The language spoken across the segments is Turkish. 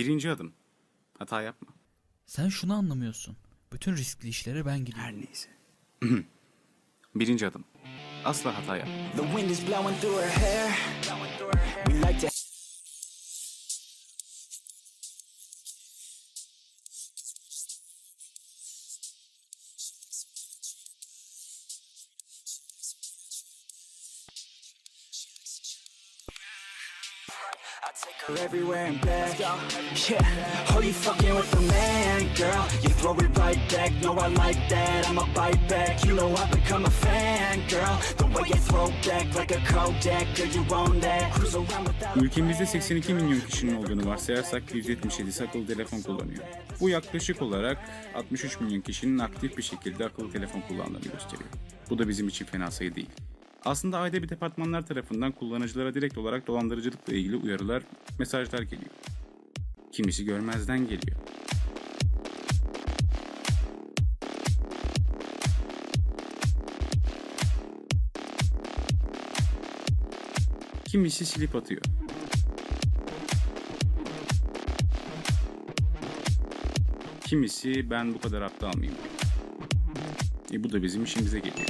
Birinci adım. Hata yapma. Sen şunu anlamıyorsun. Bütün riskli işlere ben gidiyorum. Her neyse. Birinci adım. Asla hata yapma. The wind is blowing through her hair. We like to everywhere and back. Yeah, oh, you fucking with the man, girl. You throw it right back. No, I like that. I'ma bite back. You know I become a fan, girl. The way you throw back like a Kodak, girl, you own that. Cruise around without. Ülkemizde 82 milyon kişinin olduğunu varsayarsak 177 akıllı telefon kullanıyor. Bu yaklaşık olarak 63 milyon kişinin aktif bir şekilde akıllı telefon kullandığını gösteriyor. Bu da bizim için fena sayı değil. Aslında ayda bir departmanlar tarafından kullanıcılara direkt olarak dolandırıcılıkla ilgili uyarılar, mesajlar geliyor. Kimisi görmezden geliyor. Kimisi silip atıyor. Kimisi ben bu kadar aptal mıyım. E bu da bizim işimize geliyor.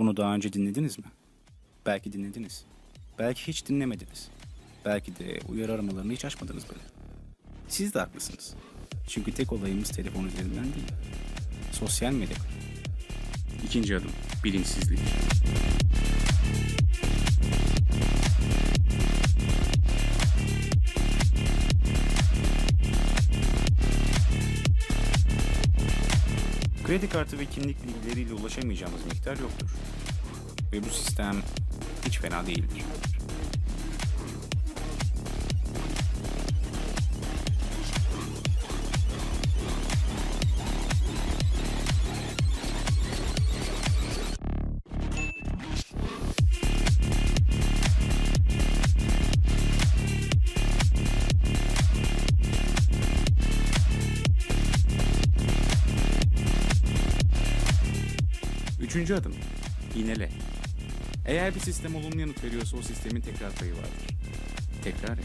Bunu daha önce dinlediniz mi? Belki dinlediniz. Belki hiç dinlemediniz. Belki de uyarı aramalarını hiç açmadınız bile. Siz de haklısınız. Çünkü tek olayımız telefon üzerinden değil. Sosyal medya. İkinci adım, bilinçsizlik. Kredi kartı ve kimlik bilgileriyle ulaşamayacağımız miktar yoktur. Ve bu sistem hiç fena değildir. Üçüncü adım, yinele. Eğer bir sistem olumlu yanıt veriyorsa o sistemin tekrar payı vardır. Tekrar et.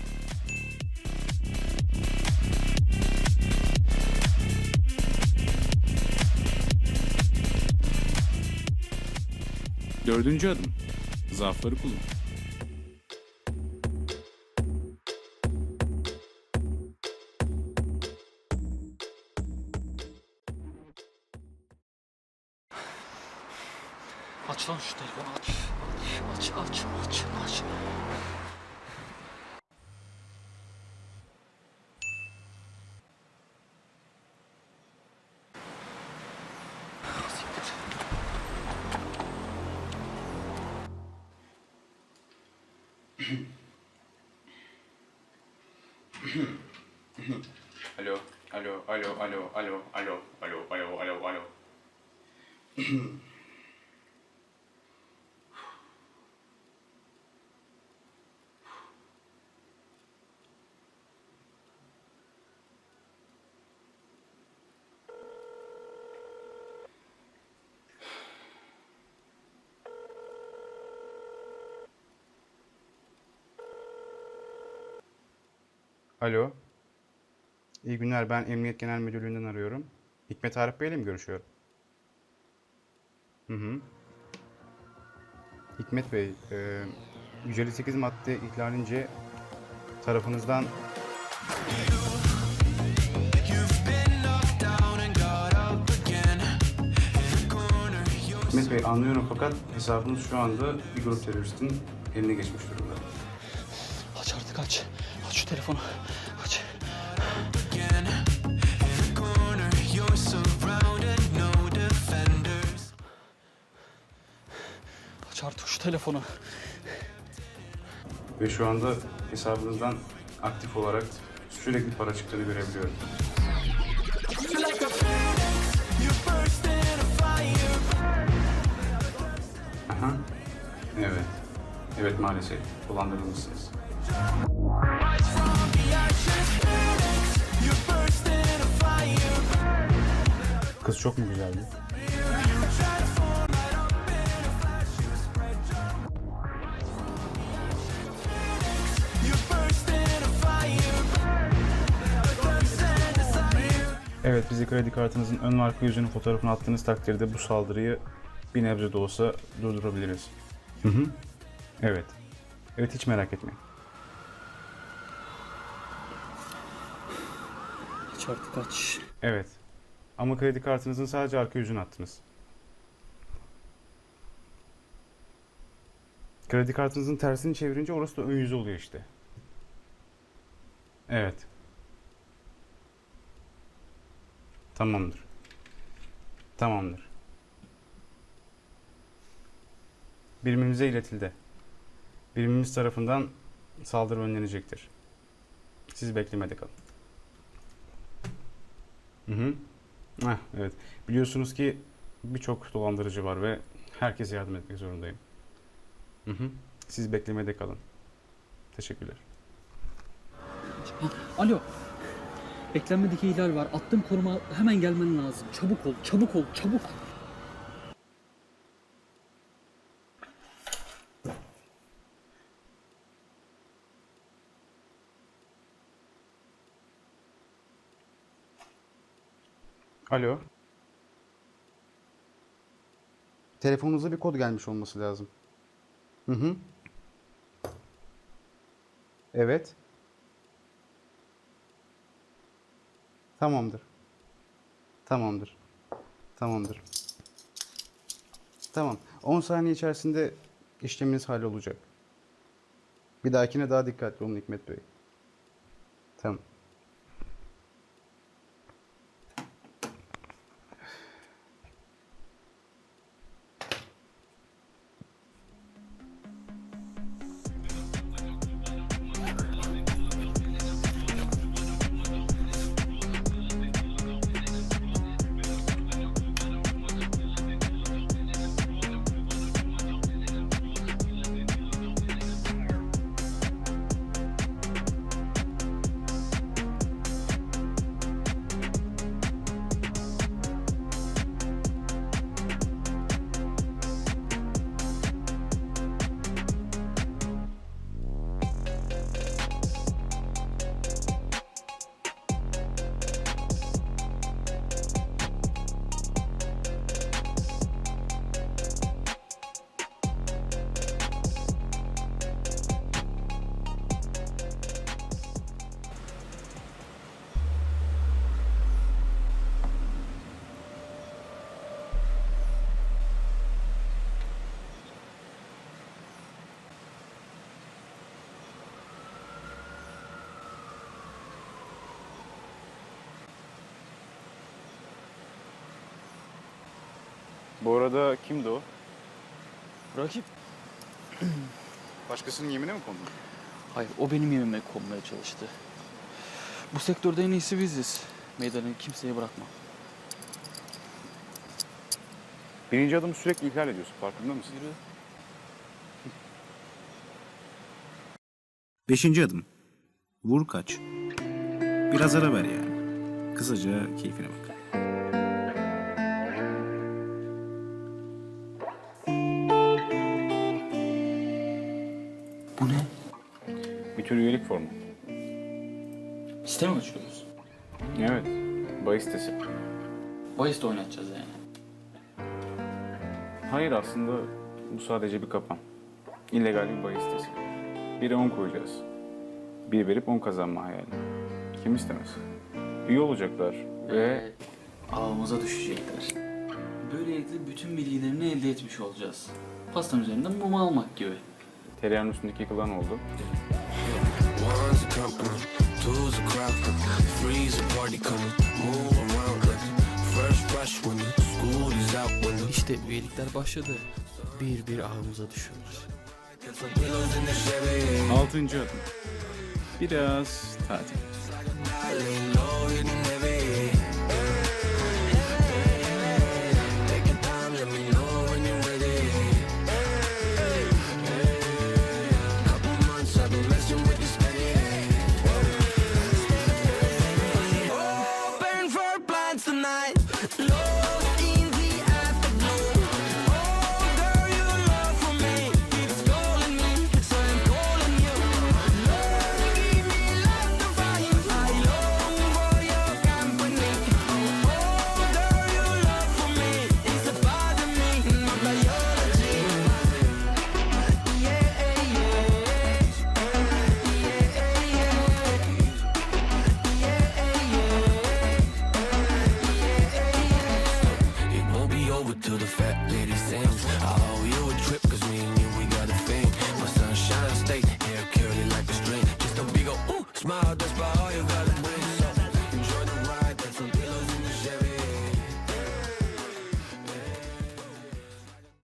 Dördüncü adım, zaafları kullan. Aç lan şu telefonu aç. Aç aç aç aç aç. Alo, alo, alo, alo, alo, alo, alo, alo, alo, alo. İyi günler. Ben Emniyet Genel Müdürlüğü'nden arıyorum. Hikmet Arif Bey'le mi görüşüyorum? Hı hı. Hikmet Bey, e, 158 madde ihlalince tarafınızdan Hikmet Bey anlıyorum fakat hesabınız şu anda bir grup teröristin eline geçmiş durumda. Aç artık aç. Şu telefonu. Aç. Aç artık şu telefonu. Ve şu anda hesabınızdan aktif olarak sürekli para çıktığını görebiliyorum. Aha. Evet. Evet maalesef kullandırılmışsınız. Kız çok mu güzeldi? Evet bize kredi kartınızın ön ve arka yüzünün fotoğrafını attığınız takdirde bu saldırıyı bir nebze de olsa durdurabiliriz. Hı hı. Evet. Evet hiç merak etmeyin. Aç artık aç. Evet. Ama kredi kartınızın sadece arka yüzünü attınız. Kredi kartınızın tersini çevirince orası da ön yüzü oluyor işte. Evet. Tamamdır. Tamamdır. Birimimize iletildi. Birimimiz tarafından saldırı önlenecektir. Siz beklemede kalın. Hı hı. Heh, evet. Biliyorsunuz ki birçok dolandırıcı var ve herkese yardım etmek zorundayım. Hı hı. Siz beklemede kalın. Teşekkürler. Alo. Beklenmedik ihlal var. Attığım konuma hemen gelmen lazım. Çabuk ol, çabuk ol, çabuk. Alo. Telefonunuza bir kod gelmiş olması lazım. Hı hı. Evet. Tamamdır. Tamamdır. Tamamdır. Tamam. 10 saniye içerisinde işleminiz hallolacak. Bir dahakine daha dikkatli olun Hikmet Bey. Tamam. Bu arada kimdi o? Rakip. Başkasının yemine mi kondun? Hayır, o benim yemime konmaya çalıştı. Bu sektörde en iyisi biziz. Meydanı kimseye bırakma. Birinci adımı sürekli ihlal ediyorsun. Farkında mısın? Yürü. Beşinci adım. Vur kaç. Biraz ara ver yani. Kısaca keyfine bak. Site mi açıyoruz? Evet. Bahis sitesi. Bahis de oynatacağız yani. Hayır aslında bu sadece bir kapan. İllegal bir bahis sitesi. Biri 10 koyacağız. Bir verip 10 kazanma hayali. Kim istemez? Üye olacaklar ve ağımıza düşecekler. Böylelikle bütün bilgilerini elde etmiş olacağız. Pastanın üzerinden mum almak gibi. tereyağın üstündeki yıkılan oldu. One's a crowd, three's a party coming. Move around like fresh fresh when the school is out when the İşte üyelikler başladı. Bir bir ağımıza düşüyorlar. Altıncı adım. Biraz tatil.